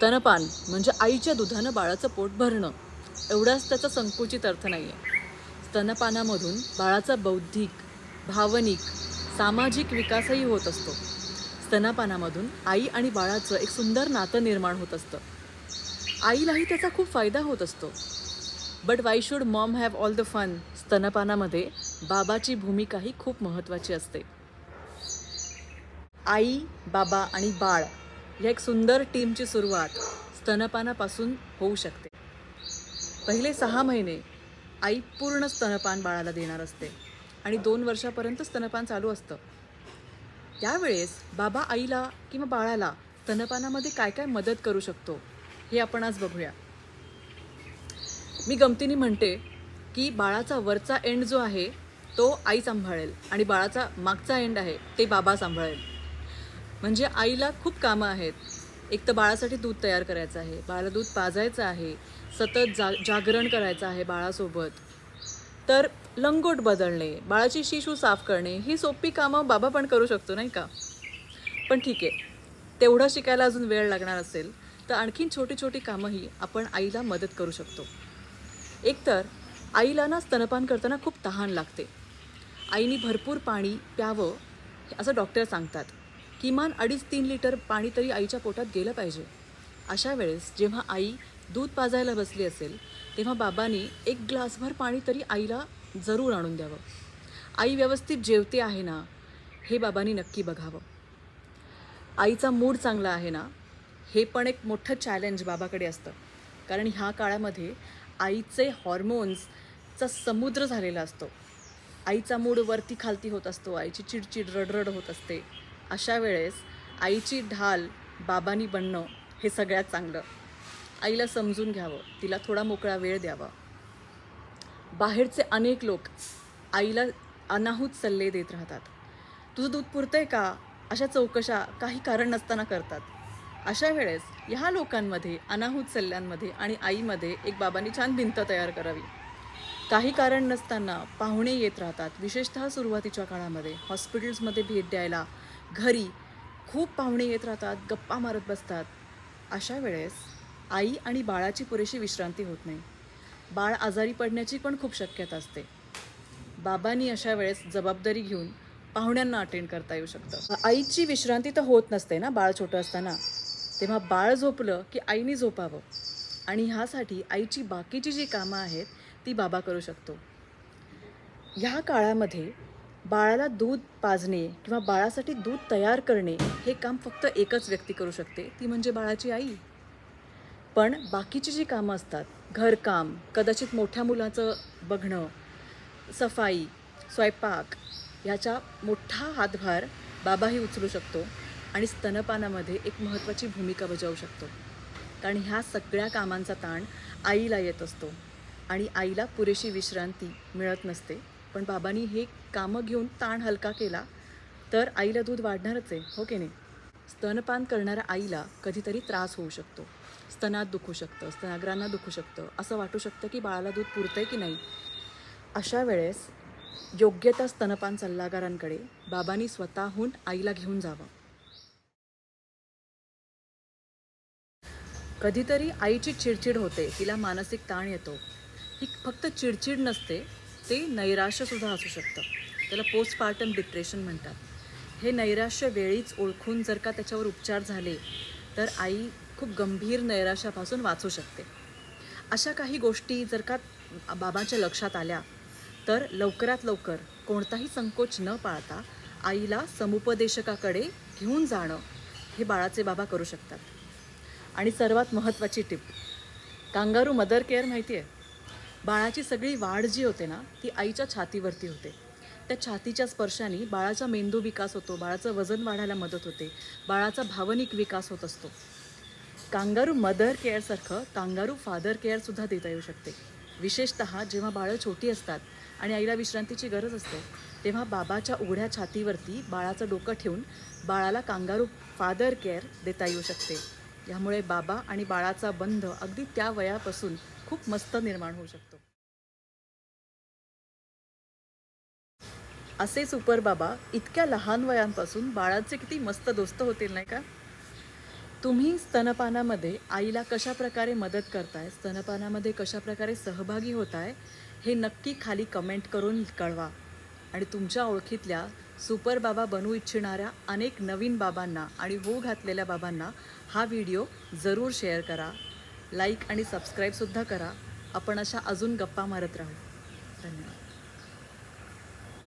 स्तनपान म्हणजे आईच्या दुधानं बाळाचं पोट भरणं एवढाच त्याचा संकुचित अर्थ नाही आहे स्तनपानामधून बाळाचा बौद्धिक भावनिक सामाजिक विकासही होत असतो. स्तनपानामधून आई आणि बाळाचं एक सुंदर नातं निर्माण होत असतं. आईलाही त्याचा खूप फायदा होत असतो. But why should mom have all the fun स्तनपानामध्ये बाबाची भूमिकाही खूप महत्त्वाची असते. आई बाबा आणि बाळ ह्या एक सुंदर टीमची सुरुवात स्तनपानापासून होऊ शकते. पहिले सहा महिने आई पूर्ण स्तनपान बाळाला देणार असते आणि दोन वर्षापर्यंत स्तनपान चालू असतं. त्यावेळेस बाबा आईला किंवा बाळाला स्तनपानामध्ये काय काय मदत करू शकतो हे आपण आज बघूया. मी गमतीने म्हणते की बाळाचा वरचा एंड जो आहे तो आई सांभाळेल आणि बाळाचा मागचा एंड आहे ते बाबा सांभाळेल. म्हणजे आईला खूप कामं आहेत. एक तर बाळासाठी दूध तयार करायचं आहे. बाळाला दूध पाजायचं आहे. सतत जा जागरण करायचं आहे बाळासोबत. तर लंगोट बदलणे बाळाची शिशू साफ करणे ही सोपी कामं बाबा पण करू शकतो नाही का? पण ठीक आहे. तेवढं शिकायला अजून वेळ लागणार असेल तर आणखीन छोटी छोटी कामंही आपण आईला मदत करू शकतो. एकतर आईला ना स्तनपान करताना खूप तहान लागते. आईने भरपूर पाणी प्यावं असं डॉक्टर सांगतात. किमान अडीच तीन लिटर पाणी तरी आईच्या पोटात गेलं पाहिजे. अशा वेळेस जेव्हा आई दूध पाजायला बसली असेल तेव्हा बाबांनी एक ग्लासभर पाणी तरी आईला जरूर आणून द्यावं. आई व्यवस्थित जेवते आहे ना हे बाबांनी नक्की बघावं. आईचा मूड चांगला आहे ना हे पण एक मोठं चॅलेंज बाबाकडे असतं. कारण ह्या काळामध्ये आईचे हॉर्मोन्सचा समुद्र झालेला असतो. आईचा मूड वरती खालती होत असतो आईची चिडचिड रडरड होत असते. अशा वेळेस आईची ढाल बाबांनी बनणं हे सगळ्यात चांगलं. आईला समजून घ्यावं तिला थोडा मोकळा वेळ द्यावा. बाहेरचे अनेक लोक आईला अनाहूत सल्ले देत राहतात. तुझं दूध पुरतंय का? अशा चौकशा काही कारण नसताना करतात. अशा वेळेस ह्या लोकांमध्ये अनाहूत सल्ल्यांमध्ये आणि आईमध्ये एक बाबांनी छान भिंत तयार करावी. काही कारण नसताना पाहुणे येत राहतात विशेषतः सुरुवातीच्या काळामध्ये. हॉस्पिटल्समध्ये भेट द्यायला घरी खूप पाहुणे येत राहतात गप्पा मारत बसतात. अशा वेळेस आई आणि बाळाची पुरेशी विश्रांती होत नाही. बाळ आजारी पडण्याची पण खूप शक्यता असते. बाबांनी अशा वेळेस जबाबदारी घेऊन पाहुण्यांना अटेंड करता येऊ शकतं. आईची विश्रांती तर होत नसते ना बाळ छोटं असताना. तेव्हा बाळ झोपलं की आईने झोपावं. आणि ह्यासाठी आईची बाकीची जी कामं आहेत ती बाबा करू शकतो. ह्या काळामध्ये बाळाला दूध पाजणे किंवा बाळासाठी दूध तयार करणे हे काम फक्त एकच व्यक्ती करू शकते ती म्हणजे बाळाची आई. पण बाकीची जी कामं असतात घरकाम कदाचित मोठ्या मुलाचं बघणं सफाई स्वयंपाक ह्याचा मोठा हातभार बाबाही उचलू शकतो आणि स्तनपानामध्ये एक महत्त्वाची भूमिका बजावू शकतो. कारण ह्या सगळ्या कामांचा ताण आईला येत असतो आणि आईला पुरेशी विश्रांती मिळत नसते. पण बाबांनी हे कामं घेऊन ताण हलका केला तर आईला दूध वाढणारच आहे हो की नाही? स्तनपान करणाऱ्या आईला कधीतरी त्रास होऊ शकतो. स्तनात दुखू शकतं स्तनाग्रांना दुखू शकतं. असं वाटू शकतं की बाळाला दूध पुरतं आहे की नाही? अशा वेळेस योग्य त्या स्तनपान सल्लागारांकडे बाबांनी स्वतःहून आईला घेऊन जावं. कधीतरी आईची चिडचिड होते तिला मानसिक ताण येतो. ही फक्त चिडचिड नसते ते नैराश्यसुद्धा असू शकतं. त्याला पोस्टपार्टम डिप्रेशन म्हणतात. हे नैराश्य वेळीच ओळखून जर का त्याच्यावर उपचार झाले तर आई खूप गंभीर नैराश्यापासून वाचू शकते. अशा काही गोष्टी जर का बाबांच्या लक्षात आल्या तर लवकरात लवकर कोणताही संकोच न पाळता आईला समुपदेशकाकडे घेऊन जाणं हे बाळाचे बाबा करू शकतात. आणि सर्वात महत्त्वाची टिप कांगारू मदर केअर माहिती आहे बाळाची सगळी वाढ जी होते ना ती आईच्या छातीवरती होते. त्या छातीच्या स्पर्शाने बाळाचा मेंदू विकास होतो बाळाचं वजन वाढायला मदत होते बाळाचा भावनिक विकास होत असतो. कांगारू मदर केअरसारखं कांगारू फादर केअरसुद्धा देता येऊ शकते. विशेषत जेव्हा बाळं छोटी असतात आणि आईला विश्रांतीची गरज असते तेव्हा बाबाच्या उघड्या छातीवरती बाळाचं डोकं ठेवून बाळाला कांगारू फादर केअर देता येऊ शकते. यामुळे बाबा आणि बाळाचा बंध अगदी त्या वयापासून खूप मस्त निर्माण होऊ शकतो. असे सुपर बाबा इतक्या लहान वयांपासून बाळाचे किती मस्त दोस्त होतील नाही का? तुम्ही स्तनपानामध्ये आईला कशा प्रकारे मदत करताय स्तनपानामध्ये कशा प्रकारे सहभागी होताय हे नक्की खाली कमेंट करून कळवा. आणि तुमच्या ओळखीतल्या सुपर बाबा बनू इच्छिणाऱ्या अनेक नवीन बाबांना आणि हो घातलेल्या बाबांना हा व्हिडिओ जरूर शेअर करा. लाईक आणि सबस्क्राईबसुद्धा करा. आपण अशा अजून गप्पा मारत राहू. धन्यवाद.